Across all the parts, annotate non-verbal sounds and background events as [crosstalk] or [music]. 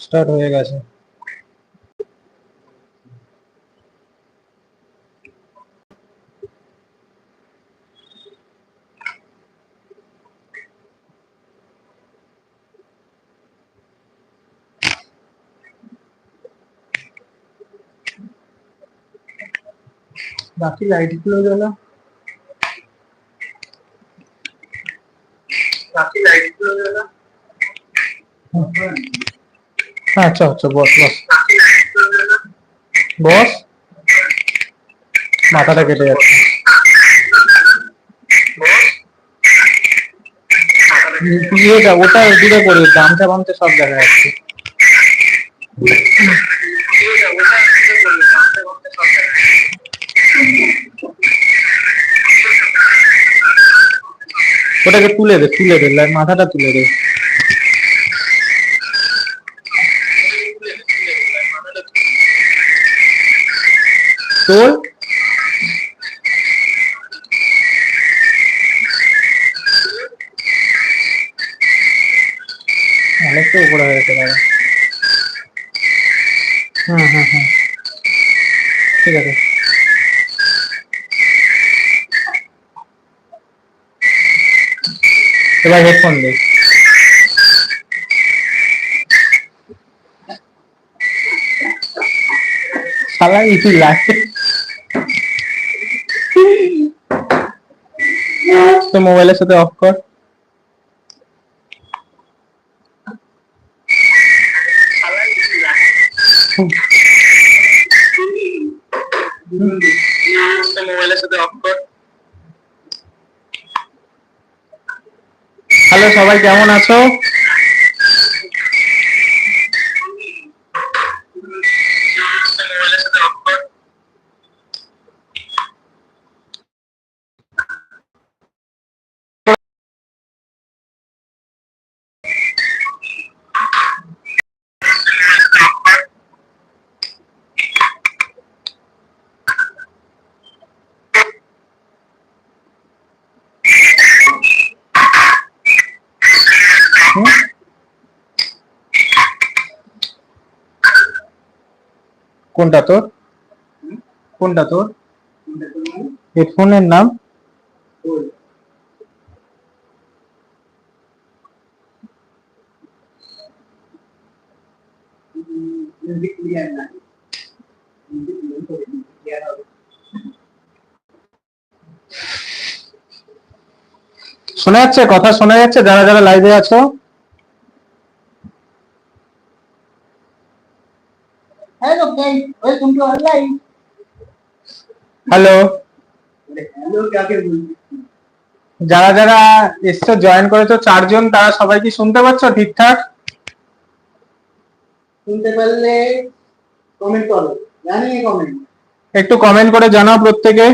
Start হয়ে গেছে বাকি লাইটগুলো জ্বালা বাকি লাইটগুলো জ্বালা চ চ বস বস। বস, মাথাটা কেটে যাচ্ছে। ইয়েটা ওটা দূরে পড়ে, গামছা বামছা সব দেখা যাচ্ছে। ওটাকে তুলে দে তুলে দে মাথাটা তুলে দে। তোর অনেকটা উপরে হয়েছে দাদা হুম হুম হুম। ঠিক আছে। এবার হেডফোন দে শালা ইতি তো মোবাইলের সাথে অফ কর। মোবাইলের সাথে অফ কর হ্যালো সবাই কেমন আছো হুম? কোনটা তোর? কোনটা তোর? হেডফোনের নাম? শোনা যাচ্ছে কথা শোনা যাচ্ছে যারা যারা লাইভে আছো Hello guys, welcome to our live. Hello Hello কাকে বলছি যারা যারা এসছো জয়েন করেছ চারজন তারা সবাই কি শুনতে পাচ্ছ ঠিকঠাক? শুনতে পারলে কমেন্ট করো। জানিয়ে কমেন্ট একটু কমেন্ট করে জানাও প্রত্যেকে।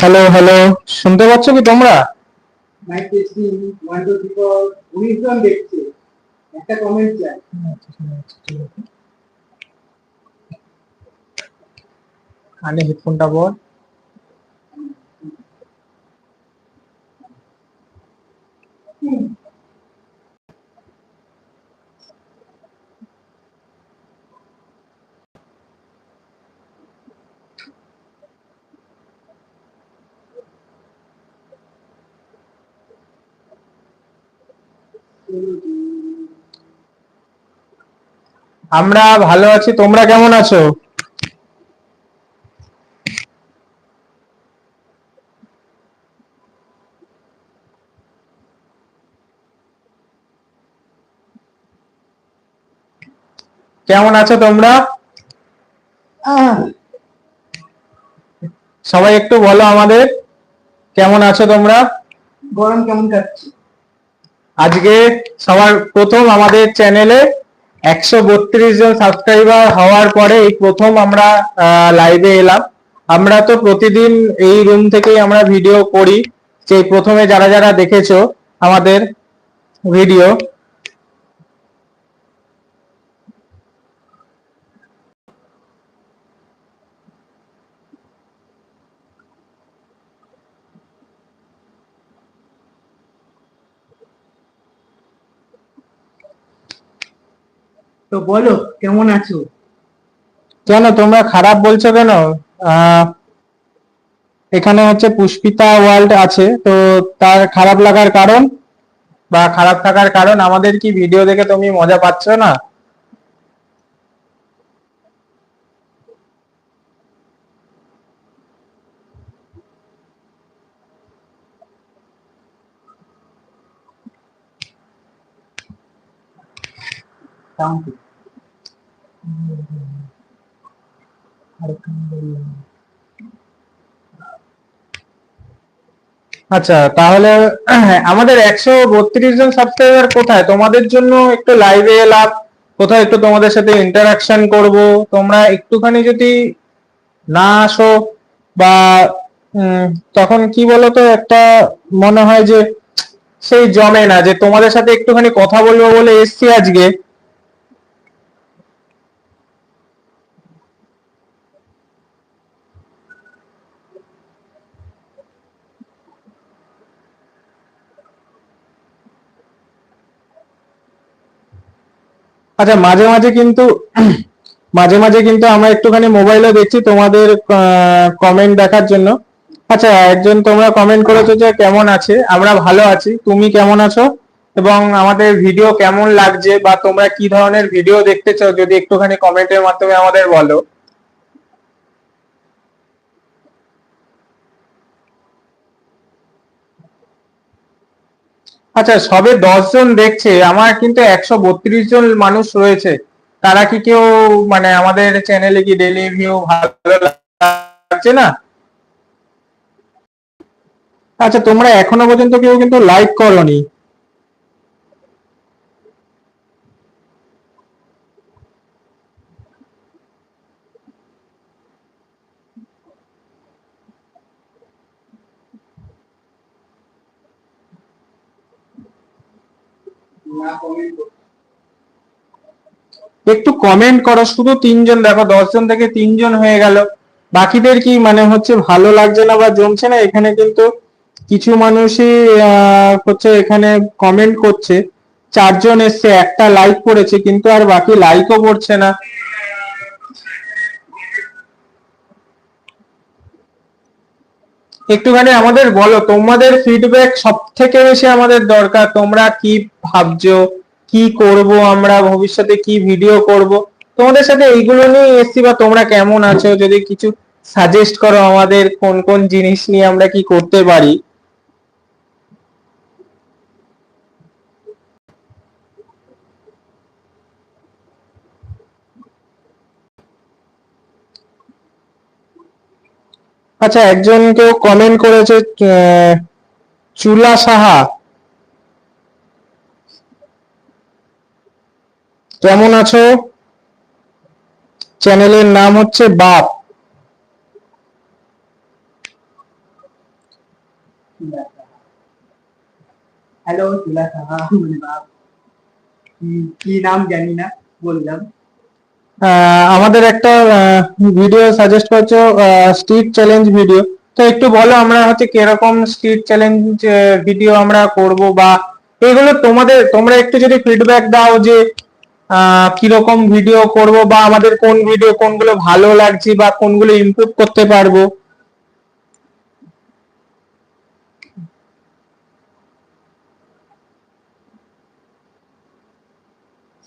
হ্যালো হ্যালো শুনতে পাচ্ছ কি তোমরা? Mic testing one two three four উনিশ জন দেখছে একটা কমেন্ট চাই। কানে হেডফোনটা বল। আমরা ভালো আছি তোমরা কেমন আছো? কেমন আছো তোমরা? সবাই একটু বলো আমাদের কেমন আছো তোমরা? গরম কেমন কাটছে? আজকে সবার প্রথম আমাদের চ্যানেলে একশো বত্রিশ জন সাবস্ক্রাইবার হওয়ার পরে এই প্রথম আমরা লাইভে এলাম। আমরা তো প্রতিদিন এই রুম থেকেই আমরা ভিডিও করি। সেই প্রথমে যারা যারা দেখেছ আমাদের ভিডিও তো বলো কেমন আছো? কেন তোমরা খারাপ বলছো কেন? এখানে হচ্ছে পুষ্পিতা ওয়ার্ল্ড আছে তো তার খারাপ লাগার কারণ বা খারাপ থাকার কারণ আমাদের কি ভিডিও দেখে তুমি মজা পাচ্ছ না? Sound কি? আচ্ছা তাহলে, [clears throat] আমাদের একশো বত্রিশ জন সাবস্ক্রাইবার কোথায়? তোমাদের জন্য একটু লাইভে এলাম। কোথায় একটু তোমাদের সাথে ইন্টারাকশন করব? তোমরা একটুখানি যদি না আসো বা তখন কি বলতো, একটা মনে হয় যে, সেই জমে না, যে তোমাদের সাথে একটুখানি কথা বলব বলে এসছি আজকে। আচ্ছা মাঝে মাঝে কিন্তু, মাঝে মাঝে কিন্তু আমরা একটুখানি মোবাইলও দেখছি তোমাদের কমেন্ট দেখার জন্য। আচ্ছা একজন তোমরা কমেন্ট করেছ যে কেমন আছে? আমরা ভালো আছি। তুমি কেমন আছো? এবং আমাদের ভিডিও কেমন লাগছে? বা তোমরা কি ধরনের ভিডিও দেখতে চাও? যদি একটুখানি কমেন্টের মাধ্যমে আমাদের বলো। আচ্ছা সবে জন দেখছে, আমার কিন্তু একশো বত্রিশ জন মানুষ রয়েছে। তারা কি কেউ মানে আমাদের চ্যানেলে কি ডেলি ভিউ ভালো লাগছে না? আচ্ছা তোমরা এখনও পর্যন্ত কেউ কিন্তু লাইক করনি। একটু কমেন্ট করো, শুধু তিনজন দেখো, দশজন থেকে তিনজন হয়ে গেল। বাকিদের কি মানে হচ্ছে ভালো লাগছে না বা জমছে না? এখানে কিন্তু কিছু মানুষই হচ্ছে এখানে কমেন্ট করছে। চারজন এসছে, একটা লাইক করেছে, কিন্তু আর বাকি লাইকও করছে না। একটুখানি আমাদের বলো, তোমাদের ফিডব্যাক সব থেকে বেশি আমাদের দরকার? তোমরা কি ভাবছ? কি করব আমরা? ভবিষ্যতে কি ভিডিও করব? তোমাদের সাথে এইগুলো নিয়ে এসছি বা তোমরা কেমন আছো? যদি কিছু সাজেস্ট করো আমাদের কোন কোন জিনিস নিয়ে আমরা কি করতে পারি? আচ্ছা একজন কেউ কমেন্ট করেছে চুলা সাহা। কেমন আছো? চ্যানেলের নাম হচ্ছে বাপ। হ্যালো তুলা সাহা মানে বাপ। কি- নাম জানি না, বললাম। আমাদের একটা ভিডিও সাজেস্ট করছ স্ট্রিট চ্যালেঞ্জ ভিডিও তো একটু বলো আমরা হচ্ছে কীরকম স্ট্রিট চ্যালেঞ্জ ভিডিও আমরা করব বা এগুলো তোমাদের, তোমরা একটু যদি ফিডব্যাক দাও যে কীরকম ভিডিও করব বা আমাদের কোন ভিডিও কোনগুলো ভালো লাগছে বা কোনগুলো ইমপ্রুভ করতে পারব।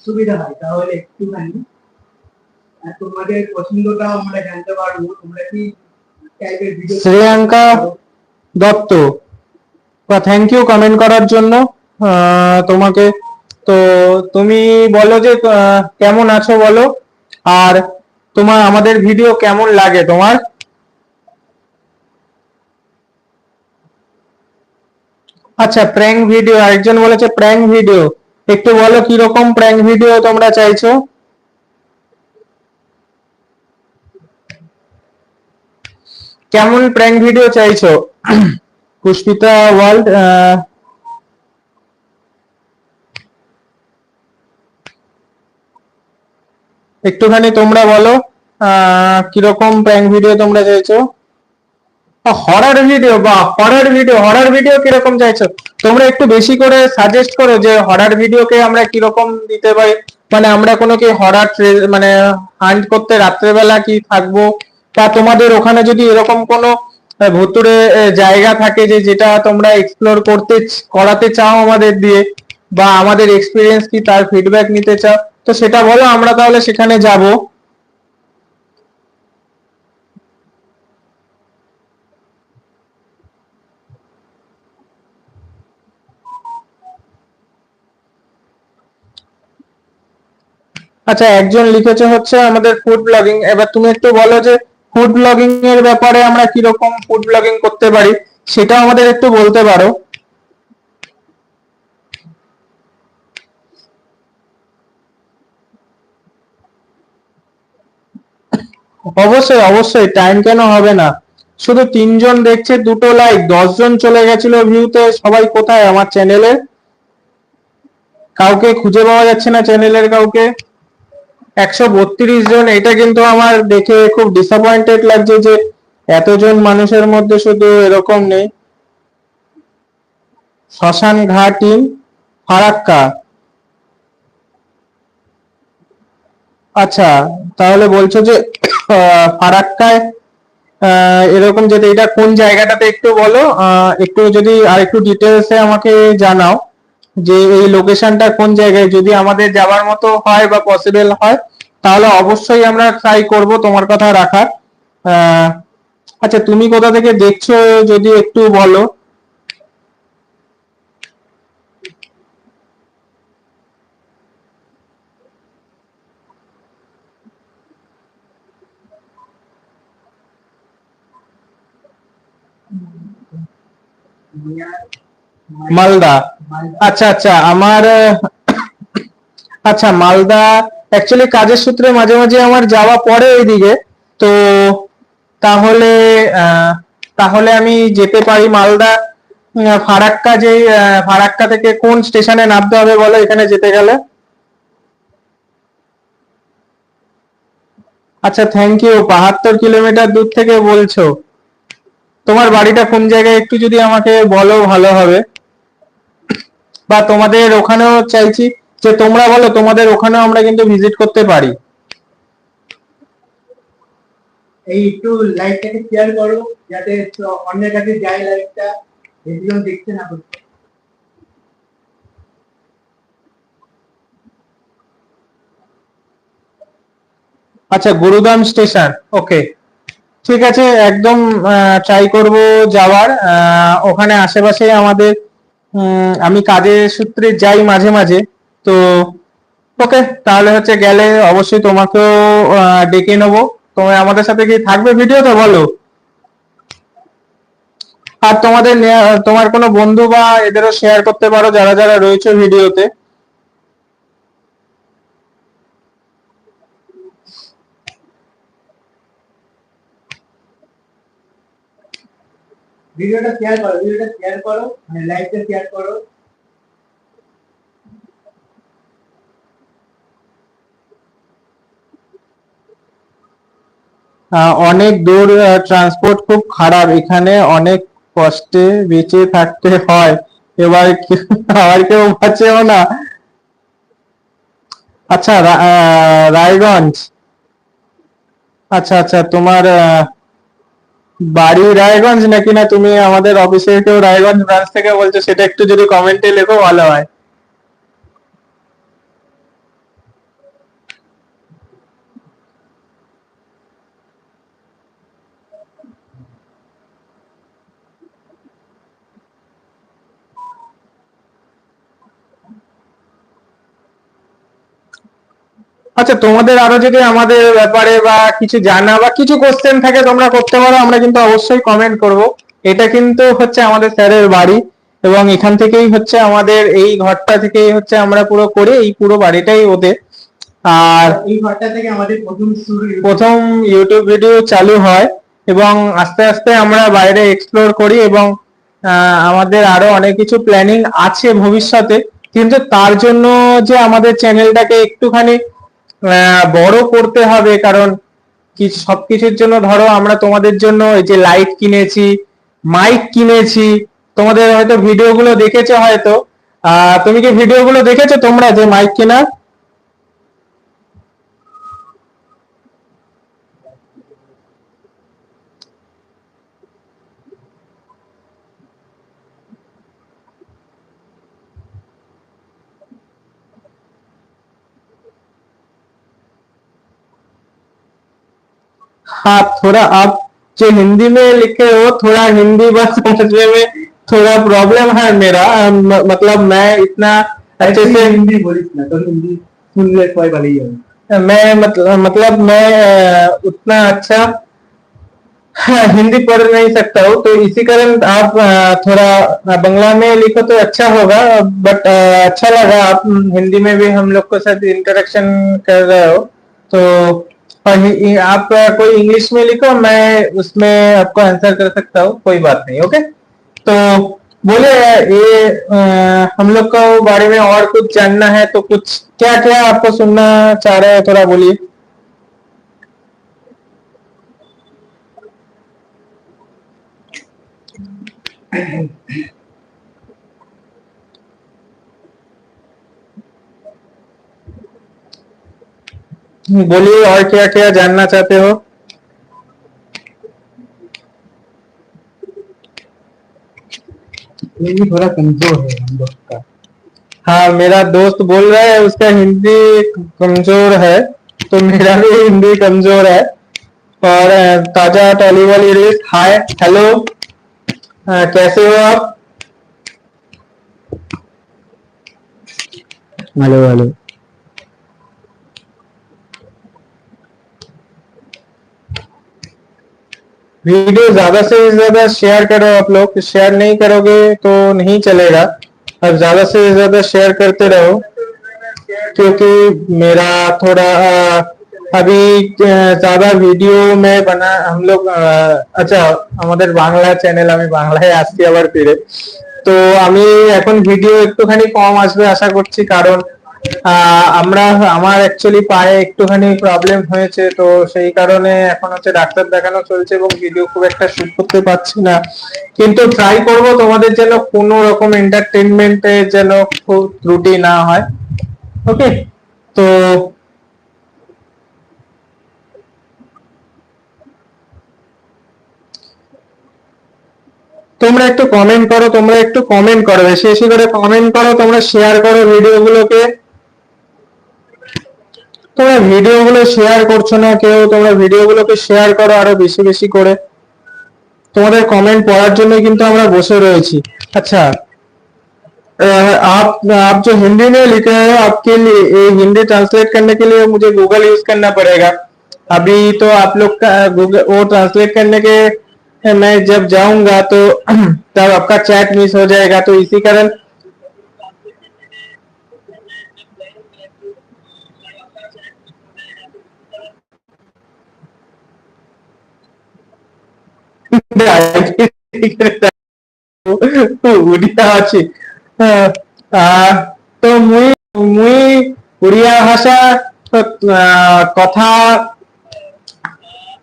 সুবিধা হয়, তাহলে একটুখানি। তোমাদের পছন্দটাও আমরা জানতে পারব। তোমরা কি টাইপের video Shreyanka Datta. Thank you comment করার জন্য। তোমাকে তো তুমি বলো যে কেমন আছো বলো। আর তোমার, আমাদের ভিডিও কেমন লাগে তোমার? আচ্ছা প্র্যাঙ্ক ভিডিও একজন বলেছে প্র্যাঙ্ক ভিডিও একটু বলো কীরকম প্র্যাঙ্ক ভিডিও তোমরা চাইছো? কেমন প্র্যাঙ্ক ভিডিও চাইছো? পুষ্পিতা ওয়ার্ল্ড একটুখানি তোমরা বলো কীরকম প্র্যাঙ্ক ভিডিও তোমরা চাইছো? হরার ভিডিও বা হরার ভিডিও হরার ভিডিও কীরকম চাইছো? তোমরা একটু বেশি করে সাজেস্ট করো যে হরর ভিডিওকে আমরা কীরকম দিতে পারি। মানে আমরা কোনো কি হরার মানে হান্ট করতে রাত্রেবেলা কি থাকব? বা তোমাদের ওখানে যদি এরকম কোনো ভুতুড়ে জায়গা থাকে যে যেটা তোমরা এক্সপ্লোর করতে, করাতে চাও আমাদের দিয়ে, বা আমাদের এক্সপিরিয়েন্স কি, তার ফিডব্যাক নিতে চাও, তো সেটা বলো, আমরা তাহলে সেখানে যাব। আচ্ছা একজন লিখেছে হচ্ছে আমাদের ফুড ব্লগিং এবার তুমি একটু বলো যে ফুড ব্লগিং এর ব্যাপারে আমরা কীরকম ফুড ব্লগিং করতে পারি সেটা আমাদের একটু বলতে পারো। অবশ্যই অবশ্যই টাইম কেন হবে না। শুধু তিনজন দেখছে, দুটো লাইক দশজন চলে গেছিল ভিউতে সবাই কোথায়? আমার চ্যানেলে কাউকে খুঁজে পাওয়া যাচ্ছে না চ্যানেলের কাউকে। একশো বত্রিশ জন, এটা কিন্তু আমার দেখে খুব ডিসঅ্যাপয়েন্টেড লাগছে যে এতজন মানুষের মধ্যে শুধু এরকম নেই। শ্মশান ঘাটি ফারাক্কা। আচ্ছা তাহলে বলছো যে ফারাক্কায় এরকম যেতে এটা কোন জায়গাটাতে একটু বলো একটু যদি আর একটু ডিটেলসে আমাকে জানাও যে এই লোকেশনটা কোন জায়গায়, যদি আমাদের যাওয়ার মতো হয় বা পসিবল হয়। তাহলে অবশ্যই আমরা ট্রাই করব তোমার কথা রাখার। আচ্ছা তুমি কোথা থেকে দেখছ যদি একটু বলো? মালদা। আচ্ছা আচ্ছা আমার আচ্ছা মালদা অ্যাকচুয়ালি কাজের সূত্রে মাঝে মাঝে আমার যাওয়া পড়ে এইদিকে। তো তাহলে তাহলে আমি যেতে পারি মালদা ফারাক্কা যে ফারাক্কা থেকে কোন স্টেশনে নামতে হবে বলো, এখানে যেতে গেলে? আচ্ছা থ্যাংক ইউ বাহাত্তর কিলোমিটার দূর থেকে বলছো। তোমার বাড়িটা কোন জায়গায়? একটু যদি আমাকে বলো, ভালো হবে। বা তোমাদের ওখানেও চাইছি। যে তোমরা বলো তোমাদের ওখানেও আমরা কিন্তু ভিজিট করতে পারি। এই একটু লাইভটাকে শেয়ার করো যাতে অন্যের কাছে যায় লাইভটা বেশিজন দেখতে না করতে আচ্ছা গুরুদাম স্টেশন ওকে। ঠিক আছে একদম ট্রাই করব যাওয়ার। ওখানে আশেপাশে আমাদের আমি কাজের সূত্রে যাই মাঝে মাঝে। তো ওকে তাহলে হচ্ছে গেলে অবশ্যই তোমাকেও ডেকে নেব। তুমি আমাদের সাথে কি থাকবে ভিডিওতে বলো? আর তোমাদের তোমার কোনো বন্ধু বা এদেরও শেয়ার করতে পারো, যারা যারা রয়েছে ভিডিওতে ভিডিওটা শেয়ার করো ভিডিওটা শেয়ার করো মানে লাইভটা শেয়ার করো। অনেক দূর ট্রান্সপোর্ট খুব খারাপ। এখানে অনেক কষ্টে বেঁচে থাকতে হয়। এবার আবার কেউ বাঁচেও না। আচ্ছা রায়গঞ্জ। আচ্ছা আচ্ছা তোমার বাড়ি রায়গঞ্জ নাকি না? তুমি আমাদের অফিসে কেউ রায়গঞ্জ ব্রাঞ্চ থেকে বলছো, সেটা একটু যদি কমেন্টে লেখো, ভালো হয়। আচ্ছা তোমাদের আরও যদি আমাদের ব্যাপারে বা কিছু জানা বা কিছু কোশ্চেন থাকে তোমরা করতে পারো আমরা কিন্তু অবশ্যই কমেন্ট করব। এটা কিন্তু হচ্ছে আমাদের স্যারের বাড়ি এবং এখান থেকেই হচ্ছে আমাদের এই ঘরটা থেকেই হচ্ছে আমরা পুরো করি এই পুরো বাড়িটাই ওদের। আর এই ঘরটা থেকে আমাদের প্রথম শুরু প্রথম ইউটিউব ভিডিও চালু হয় এবং আস্তে আস্তে আমরা বাইরে এক্সপ্লোর করি এবং আমাদের আরও অনেক কিছু প্ল্যানিং আছে ভবিষ্যতে। কিন্তু তার জন্য যে আমাদের চ্যানেলটাকে একটুখানি বড় করতে হবে, কারণ কি সবকিছুর জন্য ধরো আমরা তোমাদের জন্য এই যে লাইট কিনেছি মাইক কিনেছি, তোমাদের হয়তো ভিডিওগুলো দেখেছ হয়তো। আহ, তুমি কি ভিডিওগুলো দেখেছ তোমরা যে মাইক কেনার? हाँ थोड़ा आप जो हिंदी में लिखे हो थोड़ा हिंदी [laughs] बस समझने में थोड़ा प्रॉब्लम है मेरा। म- मतलब मैं इतना अच्छे से हिंदी तो हिंदी सुन ले कोई वाली है मैं मतलब मतलब मैं उतना अच्छा [laughs] हिंदी पढ़ नहीं सकता हूँ तो इसी कारण आप थोड़ा बंगला में लिखो तो अच्छा होगा बट अच्छा लगा। आप हिंदी में भी हम लोग के साथ इंटरेक्शन कर रहे हो तो आप कोई इंग्लिश में लिखो, मैं उसमें आपको आंसर कर सकता हूँ, कोई बात नहीं ओके तो बोले, ये हम लोग को बारे में और कुछ जानना है तो कुछ क्या क्या आपको सुनना चाह रहे हैं, थोड़ा बोलिए। बोलिए और क्या क्या जानना चाहते हो? हिंदी थोड़ा कमज़ोर है हम लोग का। हाँ मेरा दोस्त बोल रहा है उसका हिंदी कमज़ोर है तो मेरा भी हिंदी कमज़ोर है। और ताज़ा टॉलीवॉली रेस हाय हेलो कैसे हो आप? हेलो हेलो वीडियो ज्यादा से ज्यादा शेयर करो आप लोग शेयर नहीं करोगे तो नहीं चलेगा अब ज्यादा से ज्यादा शेयर करते रहो क्योंकि मेरा थोड़ा अ, अभी अ, ज्यादा ভিডিও में बना हम लोग अ, আচ্ছা আমাদের বাংলা চ্যানেল আমি বাংলায় আসছি আবার ফিরে তো আমি এখন ভিডিও একটুখানি কম আসবে আশা করছি কারণ আহ, আমরা, আমার অ্যাকচুয়ালি পায়ে একটুখানি প্রবলেম হয়েছে, তো সেই কারণে এখন হচ্ছে ডাক্তার দেখানো চলছে এবং ভিডিও খুব একটা শুট করতে পারছি না। কিন্তু ট্রাই করব তোমাদের যেন কোনো রকম এন্টারটেনমেন্টের যেন খুব ত্রুটি না হয়। ওকে তো তোমরা একটু কমেন্ট করো, তোমরা একটু কমেন্ট করো, বেশি বেশি করে কমেন্ট করো, তোমরা শেয়ার করো ভিডিওগুলোকে তোমরা ভিডিওগুলো শেয়ার করছো না কেউ, তোমরা ভিডিওগুলোকে শেয়ার করো আরো বেশি বেশি করে। তোমাদের কমেন্ট পড়ার জন্য কিন্তু আমরা বসে রয়েছি। আচ্ছা आप आप जो हिंदी में लिखे हैं आपके लिए हिंदी ट्रांसलेट करने के लिए मुझे गूगल यूज़ करना पड़ेगा अभी तो आप लोग का गूगल वो ट्रांसलेट करने के मैं जब जाऊँगा तो तब आपका चैट मिस हो जाएगा तो इसी कारण ওড়িয়া আছে আহ, আহ, তো মুই মুই উড়িয়া ভাষা আহ, কথা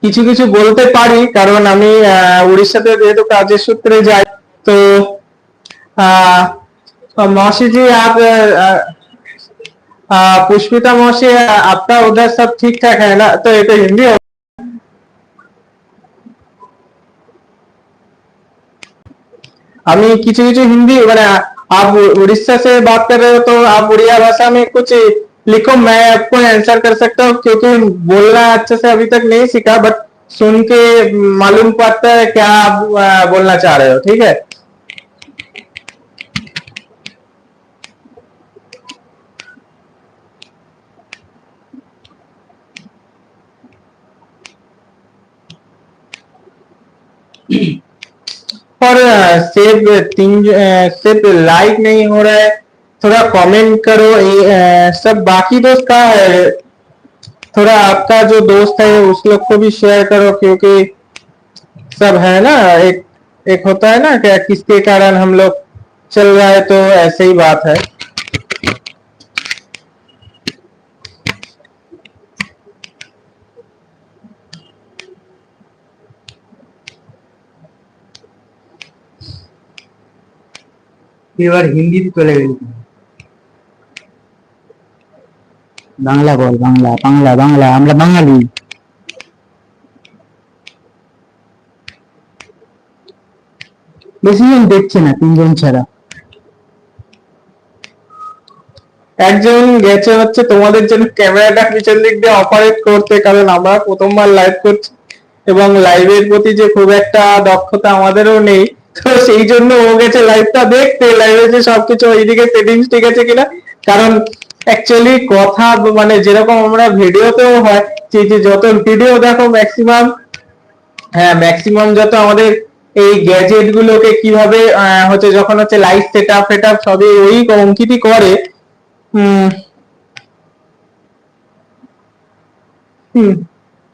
কিছু কিছু বলতে পারি কারণ আমি আহ, উড়িষ্যাতে যেহেতু কাজের সূত্রে যাই তো আহ, मौसी जी आप अ, अ, पुष्पिता मौसी आपका उधर सब ठीक ठाक है ना तो ये तो हिंदी हमें किचु किचु हिंदी मैंने आप उड़ीसा से बात कर रहे हो तो आप उड़िया भाषा में कुछ लिखो, मैं आपको आंसर कर सकता हूँ, क्योंकि बोलना अच्छे से, अभी तक नहीं सीखा बट सुन के मालूम पड़ता है क्या आप बोलना चाह रहे हो, ठीक है? अ, सिर्फ़ तीन सिर्फ़ लाइक नहीं हो रहा है। थोड़ा कमेंट करो ए, सब बाकी दोस्त का है। थोड़ा आपका जो दोस्त है उस लोग को भी शेयर करो क्योंकि सब है ना एक एक होता है ना क्या किसके कारण हम लोग चल रहा है तो ऐसे ही बात है। এবার হিন্দিতে চলে গেলি। বাংলা বল, বাংলা বাংলা বাংলা, আমরা বাঙালি। বেশি জন দেখছে না, তিনজন ছাড়া। একজন গেছে হচ্ছে তোমাদের জন্য ক্যামেরাটা পিছন দিক দিয়ে অপারেট করতে, কারণ আমরা প্রথমবার লাইভ করছি। এবং লাইভের প্রতি যে খুব একটা দক্ষতা আমাদেরও নেই তো সেই জন্য ও গেছে লাইভটা দেখতে লাইভে যে সবকিছু ওইদিকে সেটিংস ঠিক আছে কিনা? কারণ অ্যাকচুয়ালি কথা মানে যেরকম আমরা ভিডিওতেও হয়, যে যত ভিডিও দেখো ম্যাক্সিমাম হ্যাঁ ম্যাক্সিমাম যত আমাদের এই গ্যাজেট গুলোকে কীভাবে হচ্ছে যখন হচ্ছে লাইট সেট আপ ফেট আপ সবই ওই অঙ্কিতই করে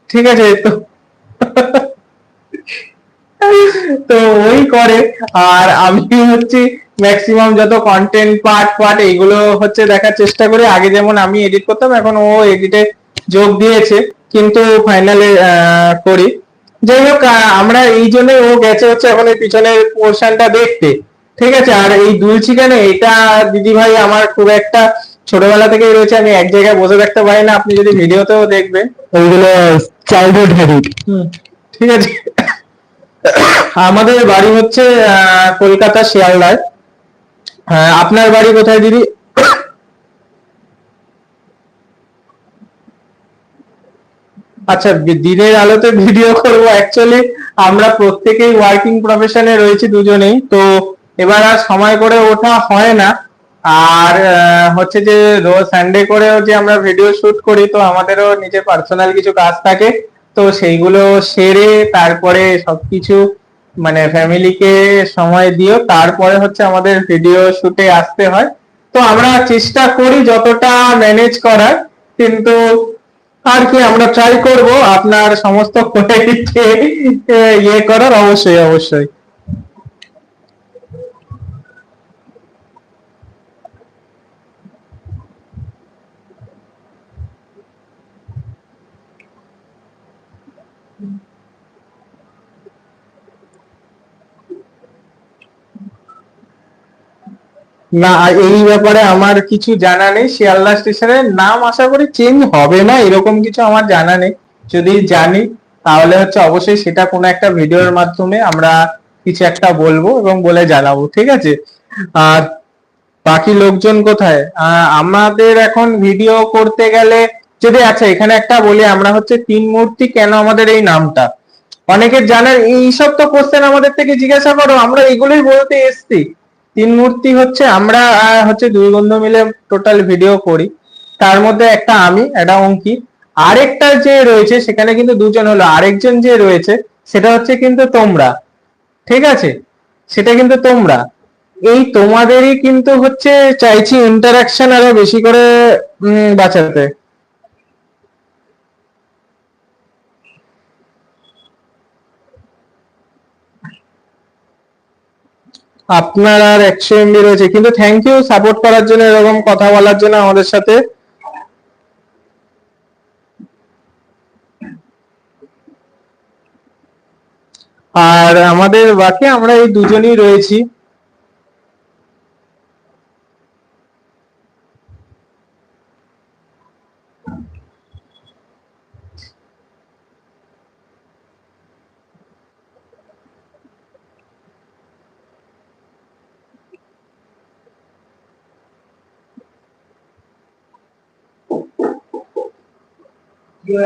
ঠিক আছে, তো [laughs] তো ওই করে। আর আমি হচ্ছে ম্যাক্সিমাম যত কন্টেন্ট পার্ট পার্ট এইগুলো হচ্ছে দেখার চেষ্টা করি। আগে যেমন আমি এডিট করতাম এখন ও এডিটে যোগ দিয়েছে। কিন্তু ফাইনালে করি। যাই হোক আমরা এই জন্য ও গেছে হচ্ছে এখন এই পিছনের পোর্শনটা দেখতে। ঠিক আছে? আর এই দুলছি কেন এটা দিদি ভাই আমার খুব একটা ছোটবেলা থেকেই রয়েছে। আমি এক জায়গায় বসে থাকতে পারি না। আপনি যদি ভিডিওতেও দেখবেন। ওইগুলো চাইল্ডহুড হ্যাবিট ঠিক আছে? আমাদের বাড়ি হচ্ছে কলকাতা শিয়ালদায়। আপনার বাড়ি কোথায় দিদি? আচ্ছা দিনের আলোতে ভিডিও করব। অ্যাকচুয়ালি আমরা প্রত্যেকেই ওয়ার্কিং প্রফেশনে রয়েছি দুজনেই। তো এবার আর সময় করে ওঠা হয় না। আর হচ্ছে যে, রোজ সানডে করেও যে আমরা ভিডিও শুট করি, তো আমাদেরও নিজের পার্সোনাল কিছু কাজ থাকে। তো সেইগুলো সেরে তারপরে সবকিছু মানে ফ্যামিলিকে সময় দিও তারপরে হচ্ছে আমাদের ভিডিও শুটে আসতে হয়। তো আমরা চেষ্টা করি যতটা ম্যানেজ করার, কিন্তু আর কি আমরা ট্রাই করব। আপনার সমস্ত [laughs] ইয়ে করার অবশ্যই অবশ্যই। না এই ব্যাপারে আমার কিছু জানা নেই। শিয়ালদা স্টেশনের নাম আশা করি চেঞ্জ হবে না, এরকম কিছু আমার জানা নেই। যদি জানি, তাহলে হচ্ছে অবশ্যই সেটা কোনো একটা ভিডিওর মাধ্যমে আমরা কিছু একটা বলব এবং বলে জানাব, ঠিক আছে? আর বাকি লোকজন কোথায়? আমাদের এখন ভিডিও করতে গেলে যদি আচ্ছা এখানে একটা বলি, আমরা হচ্ছে তিন মূর্তি কেন আমাদের এই নামটা? অনেকের জানার এইসব তো কোশ্চেন আমাদের থেকে জিজ্ঞাসা করো, আমরা এগুলোই বলতে এসছি। তিন মূর্তি হচ্ছে আমরা হচ্ছে দুই বন্ধু মিলে টোটাল ভিডিও করি। তার মধ্যে একটা আমি, একটা অঙ্কিত আরেকটা যে রয়েছে, সেখানে কিন্তু দুজন হলো। আরেকজন যে রয়েছে, সেটা হচ্ছে কিন্তু তোমরা। ঠিক আছে? সেটা কিন্তু তোমরা। এই তোমাদেরই কিন্তু হচ্ছে চাইছি ইন্টারাকশন আরও বেশি করে বাঁচাতে। আপনার আর একশো এমবি রয়েছে। কিন্তু থ্যাংক ইউ সাপোর্ট করার জন্য, এরকম কথা বলার জন্য আমাদের সাথে। আর আমাদের বাকি আমরা এই দুজনই রয়েছি। you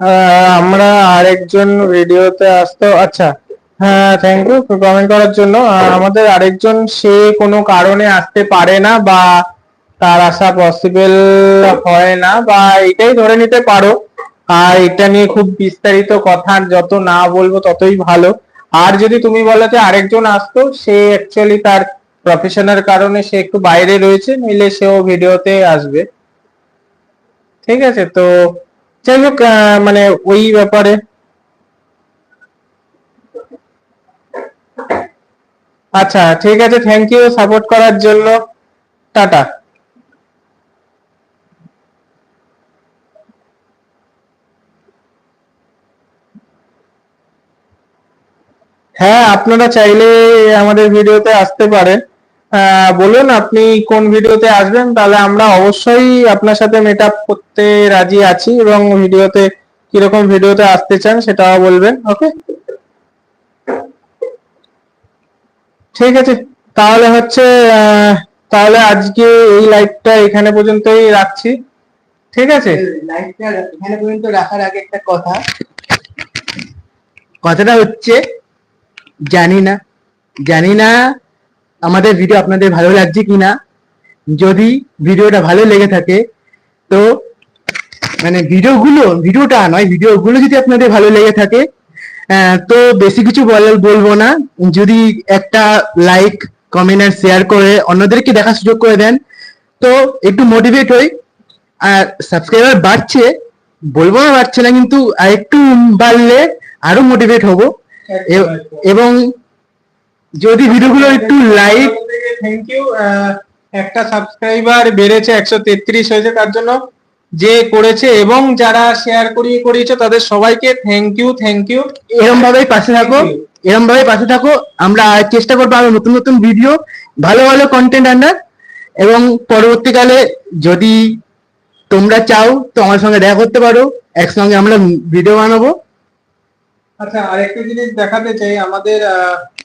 ah, আমরা আরেকজন রেডিওতে আসতো আচ্ছা হ্যাঁ থ্যাংক ইউ কমেন্ট করার জন্য। আমাদের আরেকজন, সে কোনো কারণে আসতে পারে না বা তার আসা পসিবল হয় না বা এটাই ধরে নিতে পারো। আর এটা নিয়ে খুব বিস্তারিত কথা, যত না বলব ততই ভালো। আর যদি তুমি বলো যে আরেকজন আসতো, সে অ্যাকচুয়ালি তার প্রফেশনের কারণে সে একটু বাইরে রয়েছে, নইলে সেও ভিডিওতে আসবে। ঠিক আছে, তো যাই হোক মানে ওই ব্যাপারে। আচ্ছা ঠিক আছে থ্যাংক ইউ সাপোর্ট করার জন্য। টাটা। হ্যাঁ আপনারা চাইলে আমাদের ভিডিওতে আসতে পারেন। বলুন, আপনি কোন ভিডিওতে আসবেন? তাহলে আমরা অবশ্যই আপনার সাথে মিট আপ করতে রাজি আছি এবং ভিডিওতে কীরকম ভিডিওতে আসতে চান সেটাও বলবেন ওকে ঠিক আছে, তাহলে হচ্ছে তাহলে আজকে এই লাইভটা এখানে পর্যন্তই রাখছি, ঠিক আছে? এখানে পর্যন্ত রাখার আগে একটা কথা। কথাটা হচ্ছে, জানি না জানি না আমাদের ভিডিও আপনাদের ভালো লাগছে কিনা? যদি ভিডিওটা ভালো লেগে থাকে তো মানে ভিডিওগুলো ভিডিওটা নয় ভিডিওগুলো যদি আপনাদের ভালো লেগে থাকে তো বেশি কিছু বল- বলব না। যদি একটা লাইক কমেন্ট আর শেয়ার করে অন্যদেরকে দেখার সুযোগ করে দেন তো একটু মোটিভেট হই। আর সাবস্ক্রাইবার বাড়ছে বলব না বাড়ছে না কিন্তু আর একটু বাড়লে আরও মোটিভেট হব। এবং যদি ভিডিওগুলো একটু লাইক থ্যাংক ইউ একটা সাবস্ক্রাইবার বেড়েছে একশো তেত্রিশ হয়েছে তার জন্য। যে করেছে এবং যারা শেয়ার করিয়ে করিয়েছে তাদের সবাইকে থ্যাংক ইউ থ্যাংক ইউ এরম ভাবেই পাশে থাকো এরম ভাবে পাশে থাকো। আমরা আর চেষ্টা করব আরও নতুন নতুন ভিডিও ভালো ভালো কন্টেন্ট আনার। এবং পরবর্তীকালে যদি তোমরা চাও তো আমার সঙ্গে দেখা করতে পারো একসঙ্গে আমরা ভিডিও বানাবো। আচ্ছা আরেকটা জিনিস দেখাতে চাই। আমাদের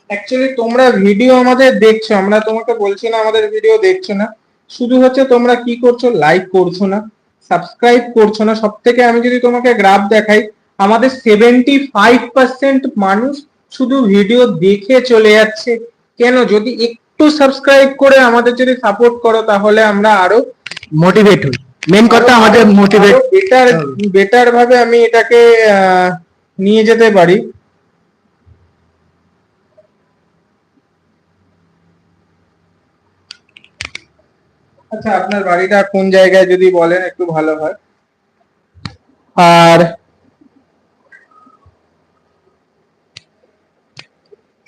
অ্যাকচুয়ালি তোমরা ভিডিও আমাদের দেখছ। আমরা তোমাকে বলছি না আমাদের ভিডিও দেখছ না। শুধু হচ্ছে তোমরা কি করছ? লাইক করছ না। সাবস্ক্রাইব করছ না। সব থেকে আমি যদি তোমাকে গ্রাফ দেখাই আমাদের সেভেন্টি ফাইভ পার্সেন্ট মানুষ শুধু ভিডিও দেখে চলে যাচ্ছে। কেন? যদি একটু সাবস্ক্রাইব করে আমাদের যদি সাপোর্ট করো তাহলে আমরা আরও মোটিভেট হই। মেন কথা আমাদের মোটিভেট বেটার বেটার ভাবে আমি এটাকে আহ, নিয়ে যেতে পারি। আচ্ছা আপনার বাড়িটা কোন জায়গায় যদি বলেন একটু ভালো হয়? আর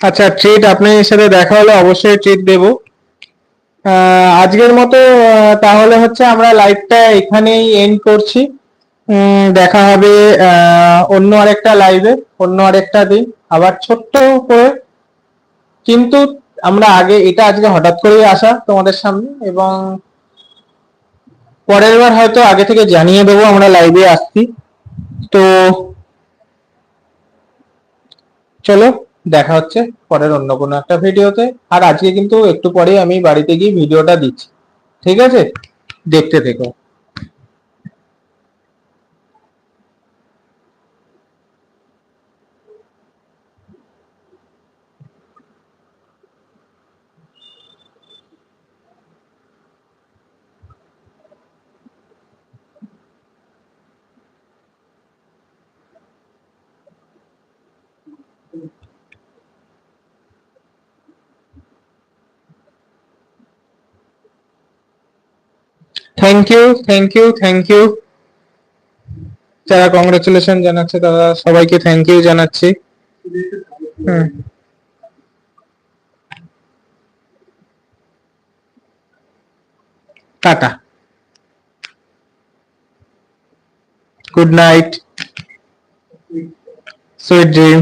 আচ্ছা ট্রিট আপনার সাথে দেখা হলে অবশ্যই ট্রিট দেবো। আজকের মতো তাহলে হচ্ছে আমরা লাইভটা এখানেই এন্ড করছি। দেখা হবে অন্য আরেকটা লাইভে অন্য আরেকটা দিন। আবার ছোট্ট করে। কিন্তু আমরা আগে, এটা আজকে হঠাৎ করেই আসা তোমাদের সামনে এবং পরের বার হয়তো আগে থেকে জানিয়ে দেবো, আমরা লাইভে আসছি। তো চলো, দেখা হচ্ছে পরের অন্য কোনো একটা ভিডিওতে আর আজকে কিন্তু একটু পরেই আমি বাড়িতে গিয়ে ভিডিওটা দিচ্ছি। ঠিক আছে? দেখতে থেকো। Thank you thank you thank you যারা কংগ্রেচুলেশন জানাচ্ছে, তারা সবাইকে থ্যাংক ইউ জানাচ্ছি। হুম। Tata. Good night sweet dream